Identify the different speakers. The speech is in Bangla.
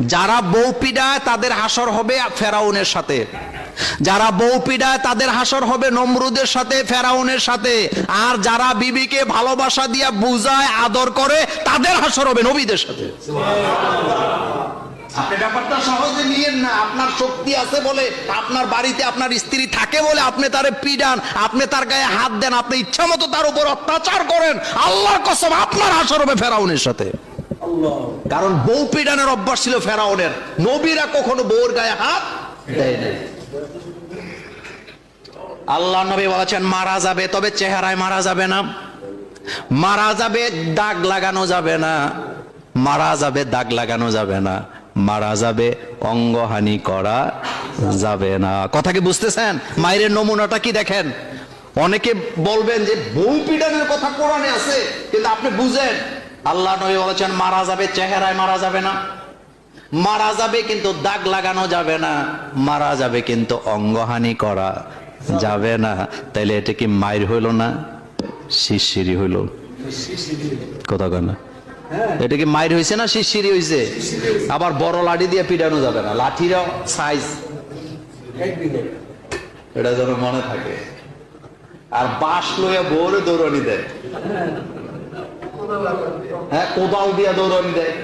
Speaker 1: যারা বউ পিডায় তাদের হাসর হবে ফেরাউনের সাথে। যারা বউ পিডায় তাদের হাসর হবে নমরুদের সাথে, ফেরাউনের সাথে। আর যারা বিবিকে ভালোবাসা দিয়া বুঝায়, আদর করে, তাদের হাসর হবে নবীদের সাথে। ব্যাপারটা সহজে নিয়েন না। আপনার শক্তি আছে বলে, আপনার বাড়িতে আপনার স্ত্রী থাকে বলে আপনি তারে পিডান, আপনি তার গায়ে হাত দেন, আপনি ইচ্ছা মতো তার উপর অত্যাচার করেন, আল্লাহর কসম আপনার হাসর হবে ফেরাউনের সাথে। কারণ বউ পিডানের অভ্যাস ছিল ফেরাউনের। নবীরা কখনো বউর গায়ে হাত দেয় আল্লাহ নবী বলেছেন, মারা যাবে, তবে চেহারায় মারা যাবে না। মারা যাবে, দাগ লাগানো যাবে না। মারা যাবে, দাগ লাগানো যাবে না। মারা যাবে, অঙ্গহানি করা যাবে না। কথা কি বুঝতেছেন? মায়ের নমুনাটা কি দেখেন? অনেকে বলবেন যে, বউ পিডানের কথা কোরআনে আছে, কিন্তু আপনি বুঝেন আল্লাহ নবী বলেছেন, মারা যাবে, চেহারায় মারা যাবে না। মারা যাবে কিন্তু দাগ লাগানো যাবে না। মারা যাবে কিন্তু অঙ্গহানি করা যাবে না। তাইলে এটা কি মায়ের হইল না শিরশিরি হইল? কথা কয় না? এটা কি মায়ের হয়েছে না শিরশিরি হয়েছে আবার বড় লাঠি দিয়ে পিটানো যাবে না। লাঠির সাইজ এটা যেন মনে থাকে। আর বাঁশ লইয়া বউরে দৌড়ানি দেয়। হ্যাঁ কোদাল দিয়া দৌড়ানি দেয়